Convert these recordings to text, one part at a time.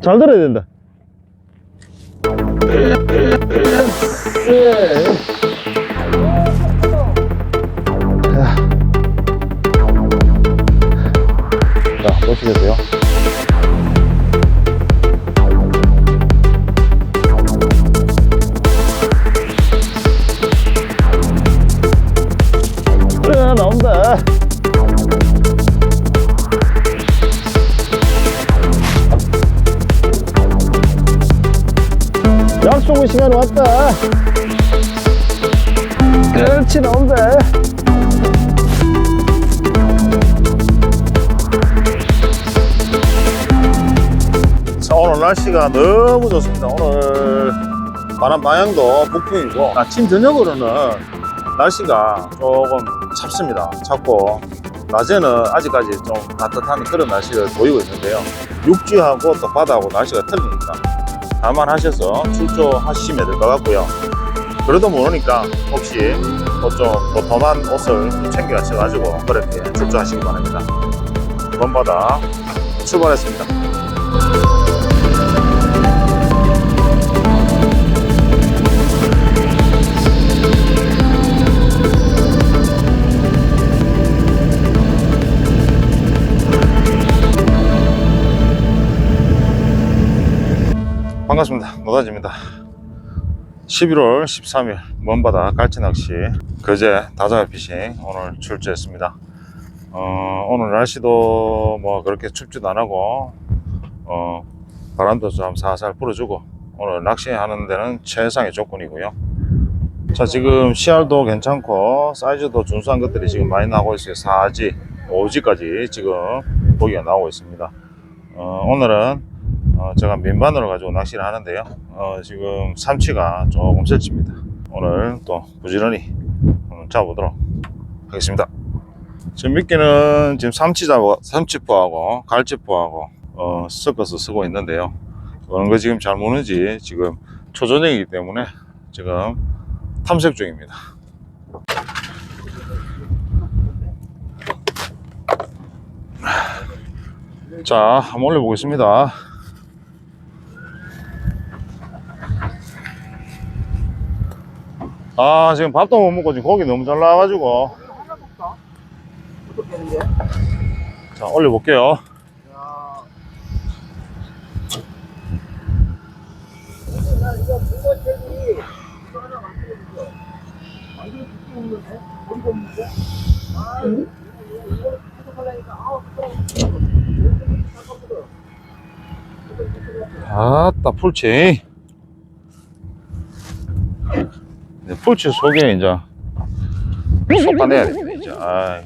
잘 들어야 된다. 자, 보시겠어요? 으, 나온다. 시간 왔다. 그렇지, 나온다. 자, 오늘 날씨가 너무 좋습니다. 오늘 바람 방향도 북풍이고, 아침, 저녁으로는 날씨가 조금 찹습니다. 찹고, 낮에는 아직까지 좀 따뜻한 그런 날씨를 보이고 있는데요. 육지하고 또 바다하고 날씨가 틀리니까 감안하셔서 출조하시면 될 것 같고요. 그래도 모르니까 혹시 또좀더 덤한 옷을 좀 챙겨가셔가지고 그렇게 출조하시기 바랍니다. 먼바다 출발했습니다. 반갑습니다. 노다지입니다. 11월 13일 먼바다 갈치낚시 거제 다자야 피싱 오늘 출제했습니다. 어, 오늘 날씨도 뭐 그렇게 춥지도 안 하고 어, 바람도 좀 살살 불어주고 오늘 낚시하는 데는 최상의 조건이고요. 자 지금 씨알도 괜찮고 사이즈도 준수한 것들이 지금 많이 나오고 있어요. 4지, 5지까지 지금 고기가 나오고 있습니다. 어, 오늘은 어, 제가 민반으로 가지고 낚시를 하는데요. 어, 지금 삼치가 조금 셀칩니다. 오늘 또 부지런히 잡아보도록 하겠습니다. 지금 미끼는 지금 삼치 잡아, 삼치포하고 갈치포하고 어, 섞어서 쓰고 있는데요. 어느 거 지금 잘 무는지 지금 초저녁이기 때문에 지금 탐색 중입니다. 자, 한번 올려보겠습니다. 아, 지금 밥도 못 먹고 지금 고기 너무 잘 나와가지고. 자, 올려볼게요. 아따, 풀치. 네, 풀치 속에 이제 쏟아내야 됩니다, 이제. 아이.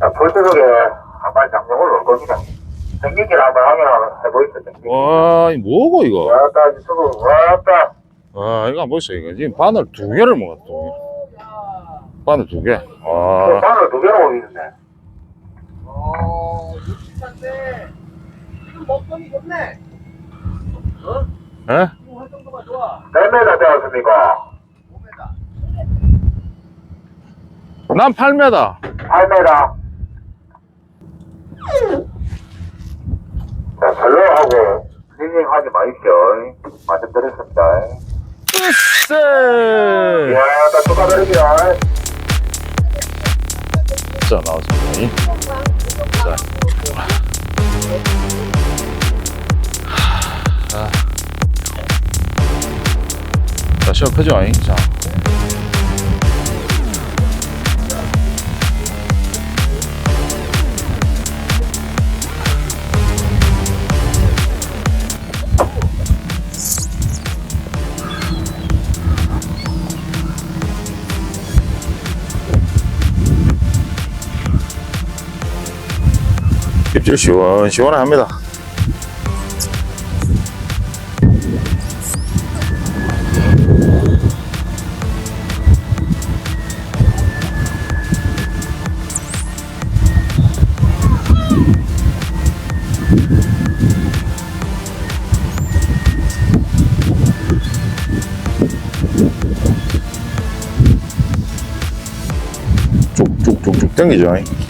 자, 불속에 한발 장정을 넣을 겁니다. 생기기를 한번 확인을 해보겠습니다. 와, 이 뭐고, 이거? 왔다, 수고, 왔다. 와, 이거 안 보이세요? 이거 지금 바늘 두 개를 먹었어, 두 개. 바늘 두 개. 와, 바늘 두 개로 보이는데. 어, 육식한데 지금 먹성이 좋네. 에? 몇 메다 되었습니까? 5m. 난 8m. 8메다. 자, 설렁하고 리닝 하지 마십시오. 말씀드렸습니다. 쎄! 이야, 나 축하드립니다. 자, 나왔습니다. 자. 자, 시작 크죠? 잉? 자. 입질 시원시원합니다. 당기죠.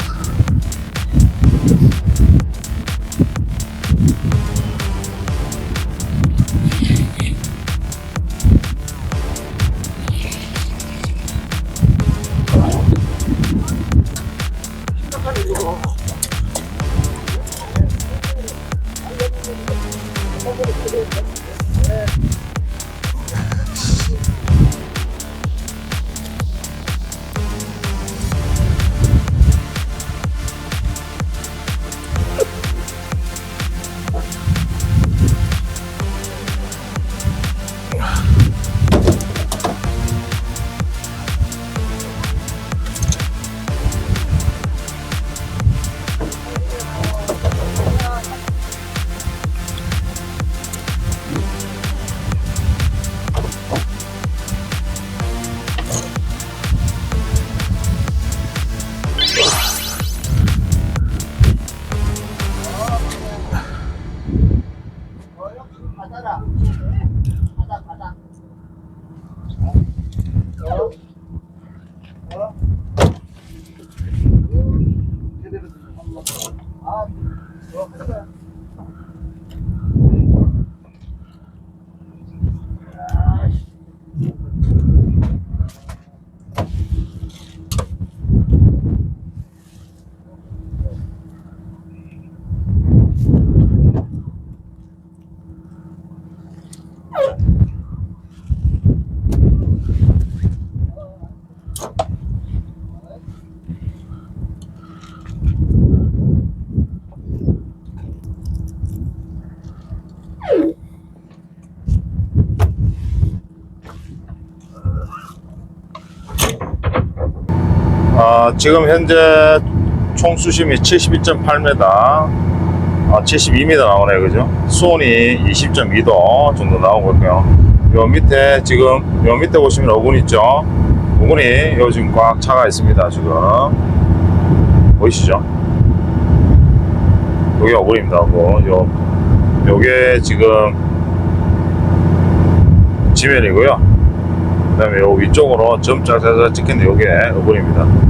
아, 지금 현재 총 수심이 71.8m, 아, 72m 나오네요, 그죠? 수온이 20.2도 정도 나오고 있고요. 요 밑에 지금 요 밑에 보시면 어군 있죠? 어군이 요즘 꽉 차가 있습니다, 지금. 보이시죠? 요게 어군입니다, 고 요, 요게 지금 지면이고요. 그 다음에 요 위쪽으로 점자 세서 찍힌데 요게 어군입니다.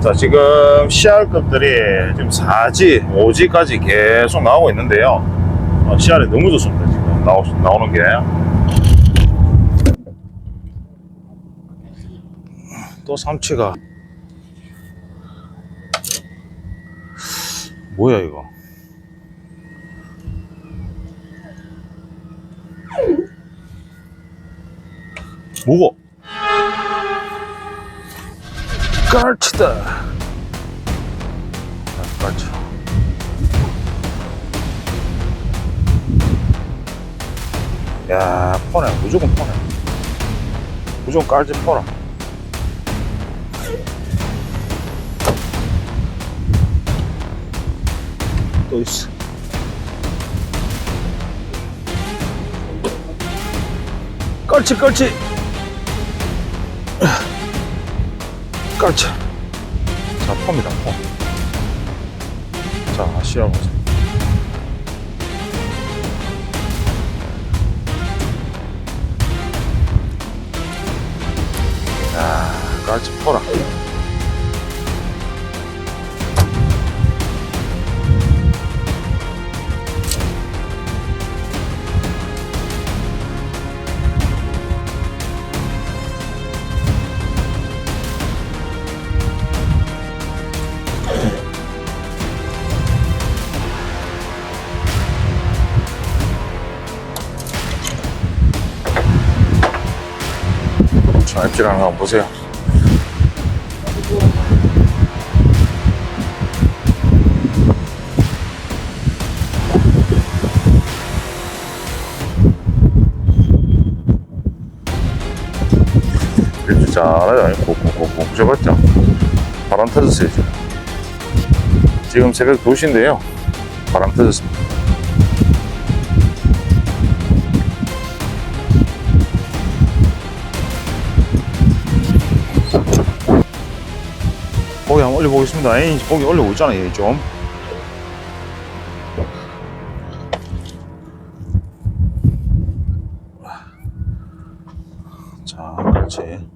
자, 지금 CR급들이 지금 4G, 5G까지 계속 나오고 있는데요. 어, CR이 너무 좋습니다, 지금 나오, 나오는 게. 또 삼치가. 뭐야, 이거. 뭐고? 깔치다. 아, 깔치. 야, 포네. 무조건 포네. 무조건 깔치 포라. 또 있어. 깔치, 깔치. 깔치. 자, 폼이다, 폼. 자, 씌워보세요. 야, 깔치 포라. 자, 입질하는 거 보세요. 입질 잘하죠. 콕콕콕콕 부셔봤죠. 바람 터졌어요, 지금. 지금 새벽 2시인데요. 바람 터졌습니다. 올려보겠습니다. 에이, 고기 올려고 있잖아, 얘 좀. 자, 그렇지.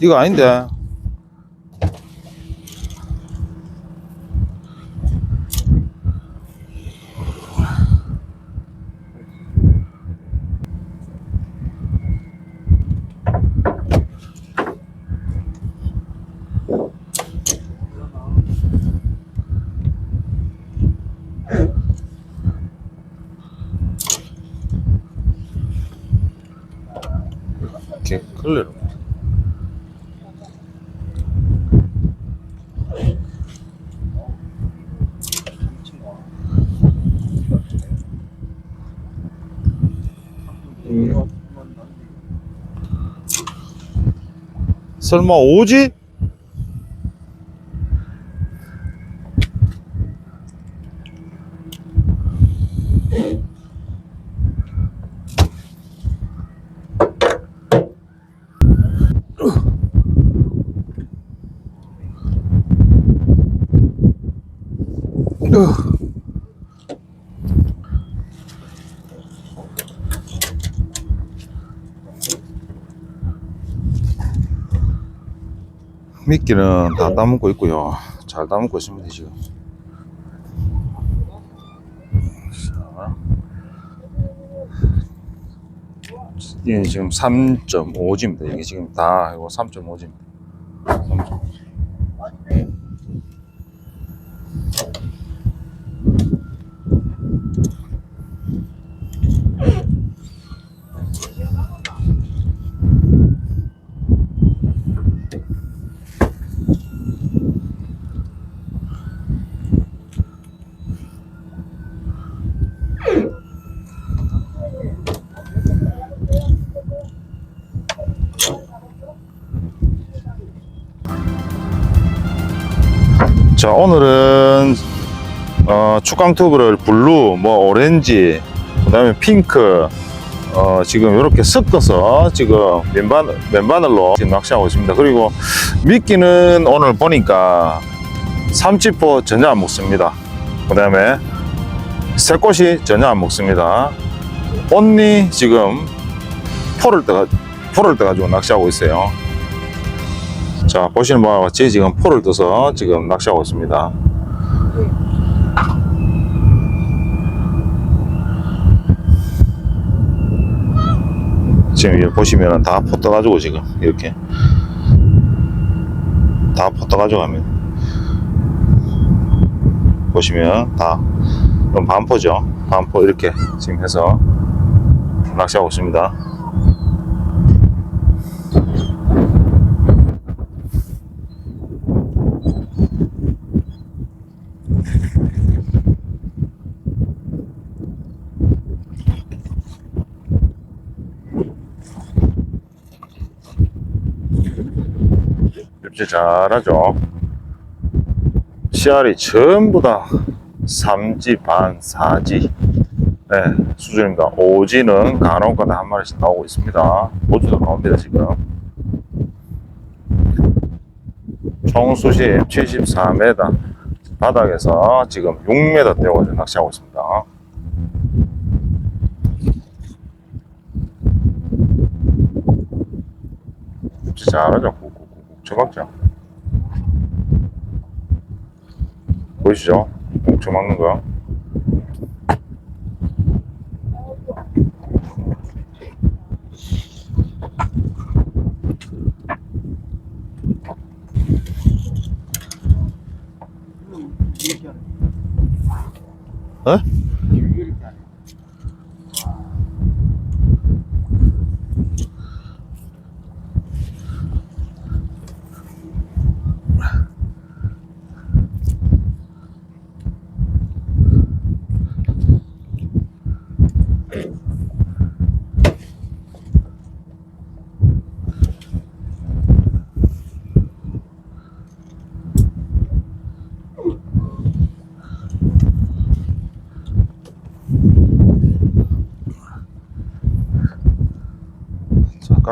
이거 아닌데. 끌레로. 설마 오지? 미끼는 다 따먹고 있고요. 잘 따먹고 지금. 자. 이게 지금 3.5G입니다. 이게 지금 다 이거 3.5G입 자, 오늘은 어, 축강 튜브를 블루, 뭐 오렌지, 그 다음에 핑크, 어, 지금 이렇게 섞어서 지금 맨반, 맨바늘로 지금 낚시하고 있습니다. 그리고 미끼는 오늘 보니까 삼치포 전혀 안 먹습니다. 그 다음에 새꽃이 전혀 안 먹습니다. 언니 지금 포를 떠가 포를 떠가지고 낚시하고 있어요. 자 보시는 바와 같이 지금 포를 떠서 지금 낚시하고 있습니다. 지금 여기 보시면은 다포 떠가지고 지금 이렇게 다 포 떠가지고 합니다. 보시면 다 반포죠. 반포 이렇게 지금 해서 낚시하고 있습니다. 입질 잘하죠. 씨알이 전부 다 3지 반 4지 네, 수준입니다. 5지는 간혹가다 한 마리씩 나오고 있습니다. 5지도 나옵니다 지금. 총 수심 74m 바닥에서 지금 6m 떼어가지고 낚시하고 있습니다. 입질 잘하죠. 처박자. 보이시죠? 옥쳐 막는 거. 이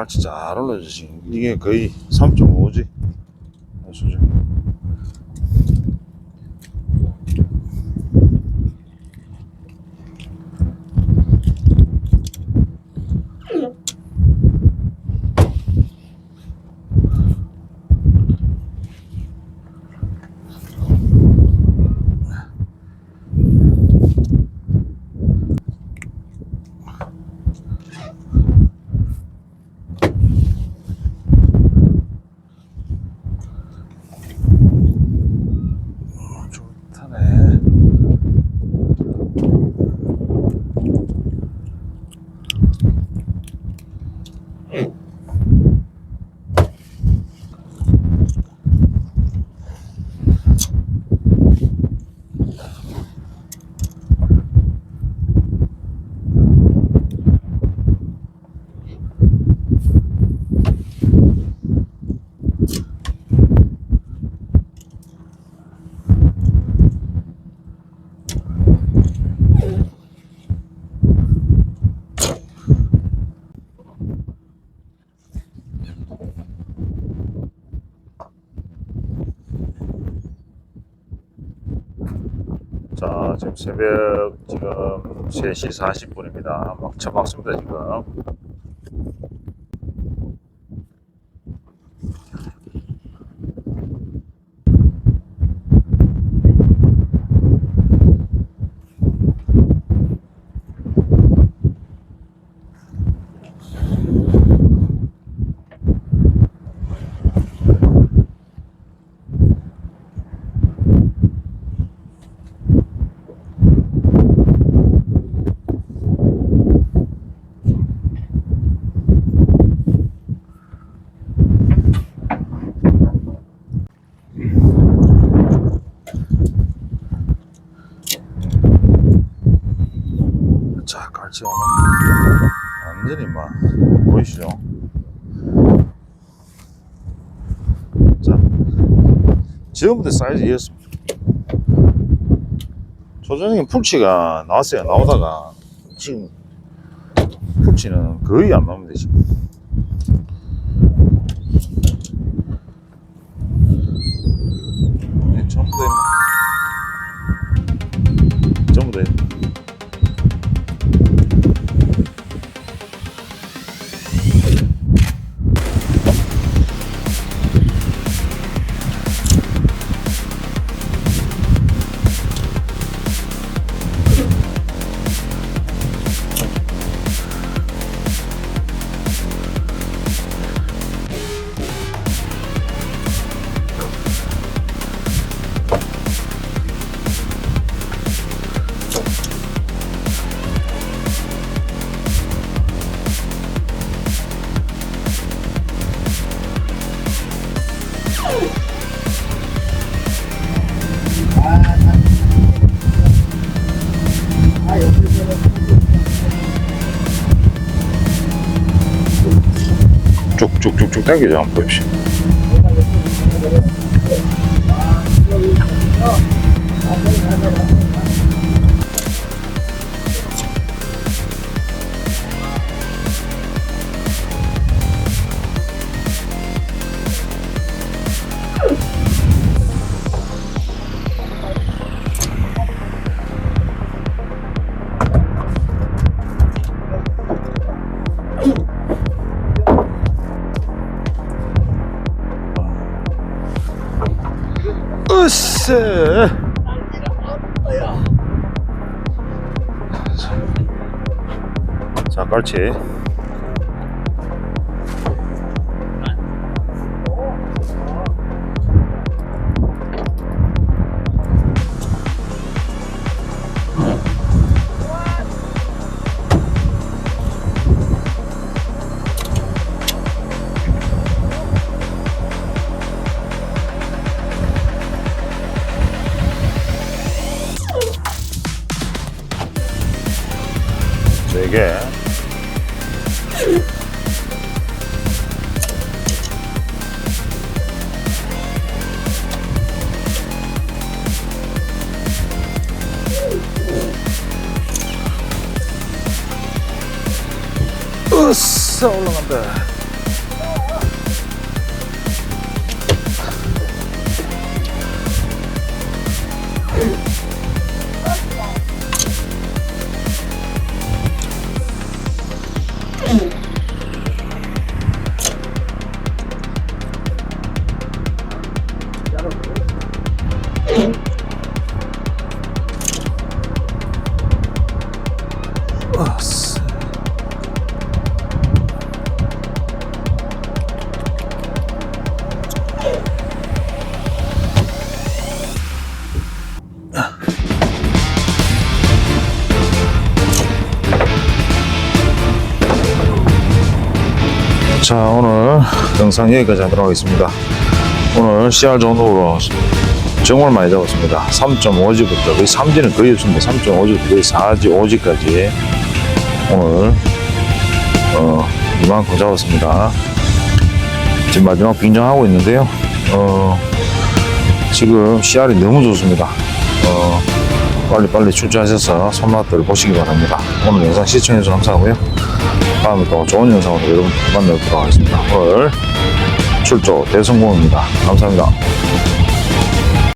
자, 깔치 잘 올라져 지금. 이게 거의 3.5지. 지금 새벽 지금 3시 40분입니다. 막 처박습니다, 지금. 자, 갈치 오늘 완전히 막 보이시죠? 자, 지금부터 사이즈 이었습니다. 조정님 풀치가 나왔어요. 나오다가 지금 풀치는 거의 안 나옵니다. 지금. i tak gram się. 당기죠 한번 보십시오 으쌰 자 깔치 으 자 오늘 영상 여기까지 하도록 하겠습니다. 오늘 CR 정도로 정말 많이 잡았습니다. 3.5G부터 거의 3G는 거의 없습니다. 3.5G부터 거의 4G, 5G까지 오늘 어, 이만큼 잡았습니다. 지금 마지막 빙정하고 있는데요. 어, 지금 CR이 너무 좋습니다. 어, 빨리빨리 출제하셔서 손맛들을 보시기 바랍니다. 오늘 영상 시청해주셔서 감사하고요 다음에 또 좋은 영상으로 여러분 만나도록 하겠습니다. 오늘 출조 대성공입니다. 감사합니다.